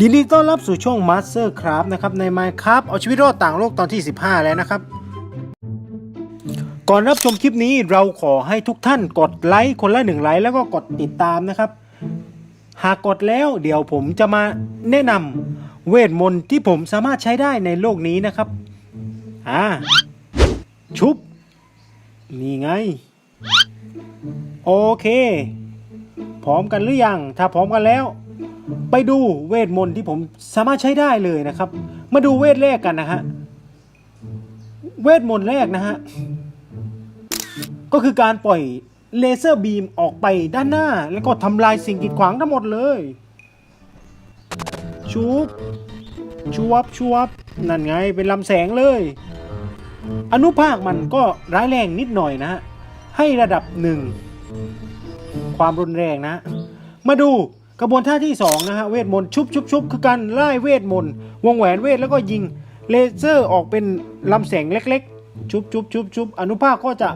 ยินดีต้อนรับสู่ช่วง Master Craft นะครับใน Minecraft เอาชีวิตรอดต่างโลกตอนที่ 15 แล้วนะครับ ก่อนรับชมคลิปนี้เราขอให้ทุกท่านกดไลค์คนละหนึ่งไลค์แล้วก็กดติดตามนะครับ หากกดแล้วเดี๋ยวผมจะมาแนะนำเวทมนต์ที่ผมสามารถใช้ได้ในโลกนี้นะครับ อ่า ชุบ นี่ไง โอเค พร้อมกันหรือยัง ถ้าพร้อมกันแล้ว ไปดูเวทมนต์ที่ผมสามารถใช้ได้เลยนะครับ มาดูเวทแรกกันนะฮะ เวทมนต์แรกนะฮะ ก็คือการปล่อยเลเซอร์บีมออกไปด้านหน้า แล้วก็ทำลายสิ่งกีดขวางทั้งหมดเลย ชุบชวบชวบนั่นไงเป็นลำแสงเลย อนุภาคมันก็ร้ายแรงนิดหน่อยนะฮะ ให้ระดับหนึ่ง ความรุนแรงนะ มาดู กระบวนท่าที่2นะฮะเวทมนต์ชุบชุบชุบคือการไล่เวทมนต์วงแหวนเวทแล้วก็ยิงเลเซอร์ออกเป็นลำแสงเล็กๆ ชุบชุบชุบชุบอนุภาคก็จะ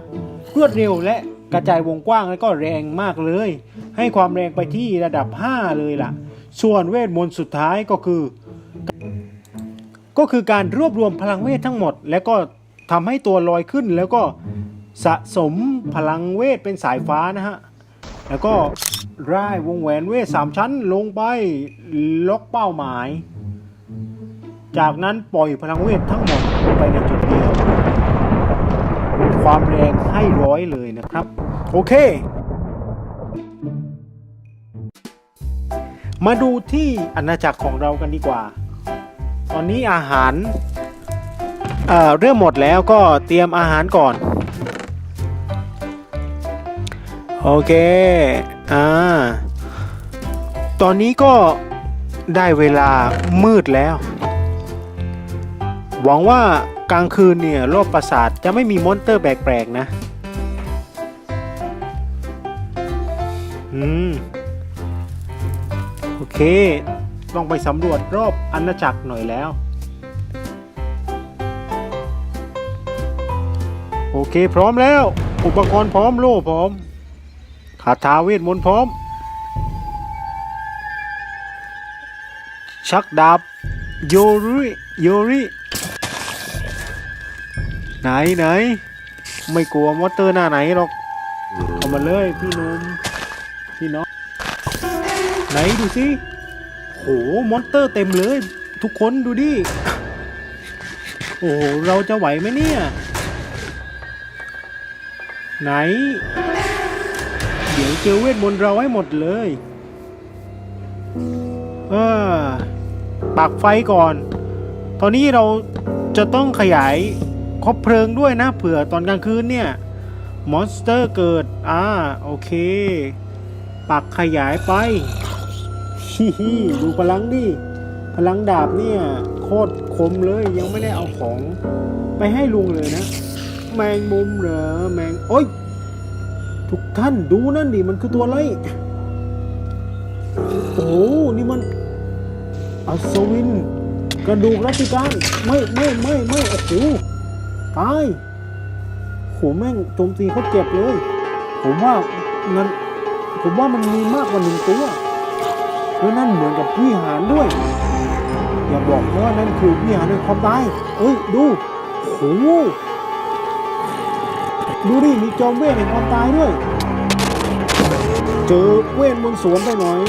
รวดเร็วและกระจายวงกว้างแล้วก็แรงมากเลย ให้ความแรงไปที่ระดับ 5 เลยล่ะ ส่วนเวทมนต์สุดท้ายก็คือ ก็คือการรวบรวมพลังเวททั้งหมด แล้วก็ทำให้ตัวลอยขึ้นแล้วก็สะสมพลังเวทเป็นสายฟ้านะฮะ แล้วก็ร่ายวงแหวนเวทสามชั้นลงไปล็อกเป้าหมาย จากนั้นปล่อยพลังเวททั้งหมดไปในจุดเดียวความแรงให้ร้อยเลยนะครับ โอเค มาดูที่อาณาจักรของเรากันดีกว่า ตอนนี้อาหารเเริ่มหมดแล้วก็เตรียมอาหารก่อน โอเค อ่า ตอนนี้ก็ได้เวลามืดแล้ว หวังว่ากลางคืนเนี่ยรอบปราสาทจะไม่มีมอนเตอร์แปลกๆนะ อืม โอเคต้องไปสำรวจรอบอาณาจักรหน่อยแล้ว โอเคพร้อมแล้ว อุปกรณ์พร้อมโล่พร้อมาถาเวทมนต์พร้อม ชักดาบโยริโยริ ไหนไหน ไม่กลัวมอเตอร์หน้าไหนหรอกเข้ามาเลยพี่นุ่มพี่น้อง ไหนดูสิโหมอนเตอร์เต็มเลย ทุกคนดูดิ โอ้เราจะไหวไหมเนี่ย ไหน เดี๋ยวเจอเวทมนต์เราให้หมดเลยเออปักไฟก่อน ตอนนี้เราจะต้องขยายคบเพลิงด้วยนะเผื่อตอนกลางคืนเนี่ยมอนสเตอร์เกิด อ่า โอเค ปักขยายไปฮิฮิดูพลังดิ พลังดาบเนี่ย โคตรคมเลยยังไม่ได้เอาของ ไปให้ลุงเลยนะ แมงมุมเหรอ แมง โอ้ย ทุกท่านดูนั่นดิมันคือตัวอะไร โอ้โหนี่มันอัศวิน กระดูกรัติการไม่ไม่ไม่ไม่โอ้โหตายโหแม่งโจมตีเขาเจ็บเลย ผมว่ามันผมว่ามันมีมากกว่าหนึ่งตัวแล้วนั่นเหมือนกับวิหารด้วย อย่าบอกนะว่านั่นคือวิหารแห่งความตายเอ้ยดูโห ดูดิมีจอมเวทแห่งความตายด้วย เจอเวทมนต์สวนไปหน่อย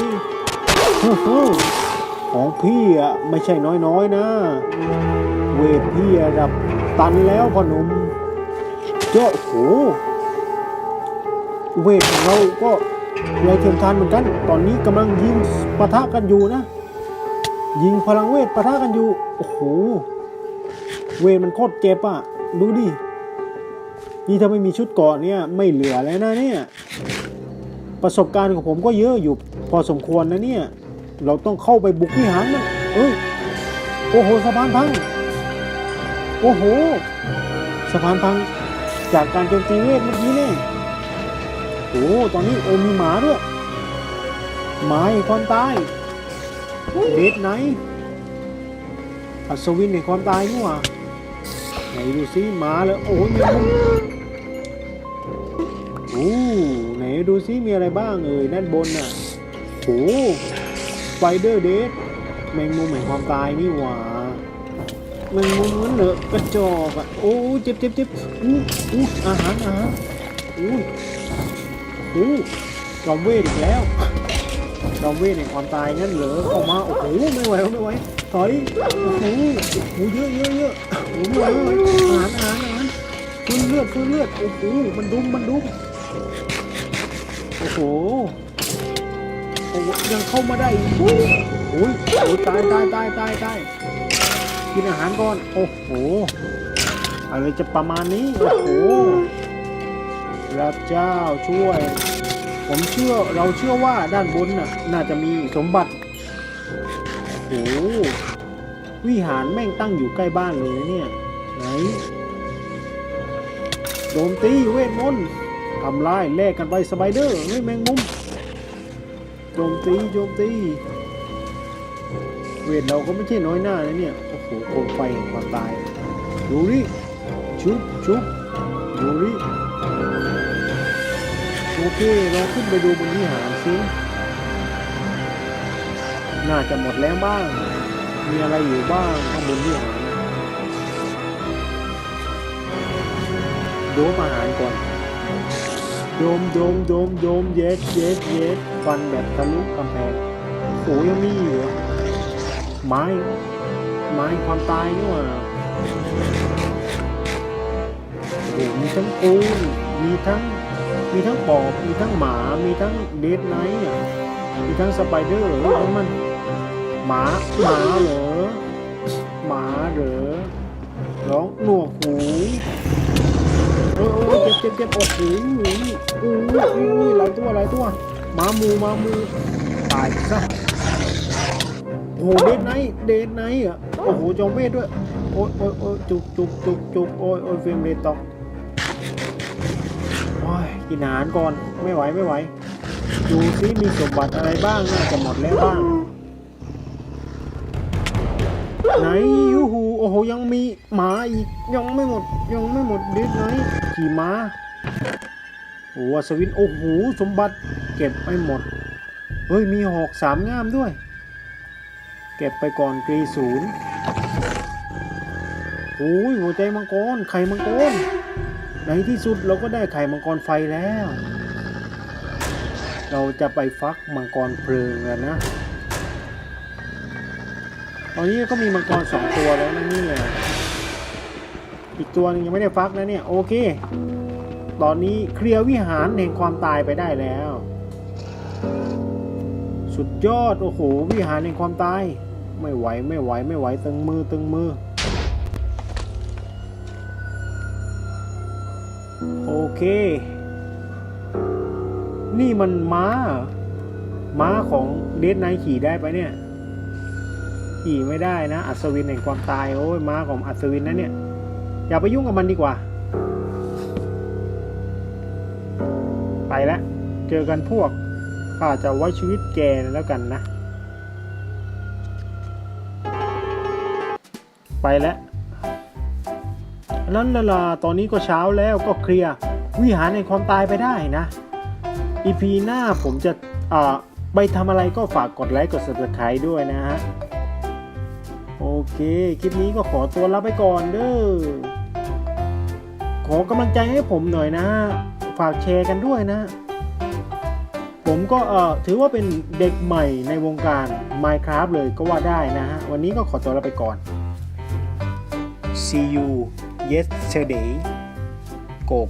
ของพี่อะไม่ใช่น้อยๆนะ เวทพี่ระดับตันแล้วพ่อหนุ่มเจ้าโหเวทของเราก็ไรเทียมทานเหมือนกัน ตอนนี้กำลังยิงปะทะกันอยู่นะ ยิงพลังเวทปะทะกันอยู่ โอ้โห เวทมันโคตรเจ็บอะ ดูดิ นี่ถ้าไม่มีชุดเกาะเนี่ยไม่เหลือแล้วนะเนี่ย ประสบการณ์ของผมก็เยอะอยู่พอสมควรนะเนี่ย เราต้องเข้าไปบุกวิหารมันเอ้ยโอ้โหสะพานพัง โอ้โหสะพานพังจากการโจมตีเวทเมื่อกี้เนี่ยโอ้ตอนนี้โอมีหมาด้วยหมาแห่งความตายเดดไหนอัศวินแห่งความตายนี่หว่า ดูซิมาเลยโอ้ยมีมุมโอ้ไหนดูซิมีอะไรบ้างเอ่ยด้านบนน่ะโอ้ไฟเดอร์เดดแมงมุมแห่งความตายนี่หว่าแมงมุมนั้นเหรอกระจอกอะโอ้ยเจ็บเจ็บเจ็บอู้อู้อาหารอาหารอู้อู้จอมเวทอีกแล้ว จอมเวทแห่งความตายงั้นเหรอออกมาโอ้โหไม่ไหวไม่ไหวถอยโอ้โหโอ้เยอะเยอะเยอะโอ้โหไม่ไหวอาหารอาหารอาหารฟื้นเลือดฟื้นเลือดโอ้โหมันดุมมันดุมโอ้โหโอ้ยยังเข้ามาได้อีกโอ้ยโอ้ยโอ้ยตายตายตายตายตายกินอาหารก่อนโอ้โหอะไรจะประมาณนี้โอ้โหพระเจ้าช่วย ผมเชื่อเราเชื่อว่าด้านบนน่ะน่าจะมีสมบัติโอ้โหวิหารแม่งตั้งอยู่ใกล้บ้านเลยเนี่ย ไหนโจมตีเวทมนต์ทำลายแลกกันไปสไปเดอร์เฮ้ยแมงมุมโจมตีโจมตี เวทเราก็ไม่ใช่น้อยหน้านะเนี่ย โอ้โหโคมไฟแห่งความตายดูดิชุบชุบดูดิ โอเคเราขึ้นไปดูบนวิหารซิน่าจะหมดแล้วบ้าง มีอะไรอยู่บ้างข้างบนวิหารดูอาหารก่อนโยมโยมโยมโยมเย็ดเย็ดเย็ดฟันแบบทะลุกำแพงโอ้ยังมีอยู่ไม้ไม้ความตายนี่หว่าโอ้มีทั้งปูนมีทั้ง มีทั้งปอบ มีทั้งหมา มีทั้งเดดไนท์อะมีทั้งสไปเดอร์เฮ้ยนั่นมัน หมา หมาเหรอ หมาเหรอ ร้องหนวกหูโอ้ยเจ็บเจ็บเจ็บโอ้โหอู้อู้หลายตัวหลายตัว หมามูหมามู ตายซะโอ้โหเดนไนท์เดนไนท์อะ โอ้โหจอมเวทด้วย โอ้ยโอ้ยโอ้ยจุกจุกจุกจุกโอ้ยโอ้ยเฟรมเรทตก ยกินอาหารก่อนไม่ไหวไม่ไหว ดูซิมีสมบัติอะไรบ้างน่าจะหมดแล้วบ้าง ไหนยูหูโอ้โหยังมีหมาอีกยังไม่หมดยังไม่หมดเดนไนขี่ม้าโอ้อัศวินโอ้โหสมบัติเก็บไม่หมด เฮ้ยมีหอกสามงามด้วย เก็บไปก่อนกรีศูนย์โอ้ยหัวใจมังกรไข่มังกร ในที่สุดเราก็ได้ไข่มังกรไฟแล้ว เราจะไปฟักมังกรเพลิงแล้วนะ ตอนนี้ก็มีมังกรสองตัวแล้วนะเนี่ย อีกตัวหนึงยังไม่ได้ฟักนะเนี่ย โอเค ตอนนี้เคลียร์วิหารแห่งความตายไปได้แล้ว สุดยอด โอ้โห วิหารแห่งความตาย ไม่ไหวไม่ไหวไม่ไหวตึงมือตึงมือ โอเค นี่มันม้า ม้าของเดดไนขี่ได้ปะเนี่ย ขี่ไม่ได้นะ อัศวินแห่งความตาย โอ้ยม้าของอัศวินนะเนี่ย อย่าไปยุ่งกับมันดีกว่า ไปแล้วเจอกันพวกข้าจะไว้ชีวิตแกแล้วกันนะ ไปแล้ว นั้นละลาตอนนี้ก็เช้าแล้วก็เคลียร์วิหารในความตายไปได้นะ อีพีหน้าผมจะอ่าไปทำอะไรก็ฝากกดไลค์กด subscribe ด้วยนะฮะ โอเค คลิปนี้ก็ขอตัวลาไปก่อนเด้อ ขอกำลังใจให้ผมหน่อยนะ ฝากแชร์กันด้วยนะ ผมก็เอ่อถือว่าเป็นเด็กใหม่ในวงการ Minecraft เลยก็ว่าได้นะฮะ วันนี้ก็ขอตัวลาไปก่อน See you yesterday go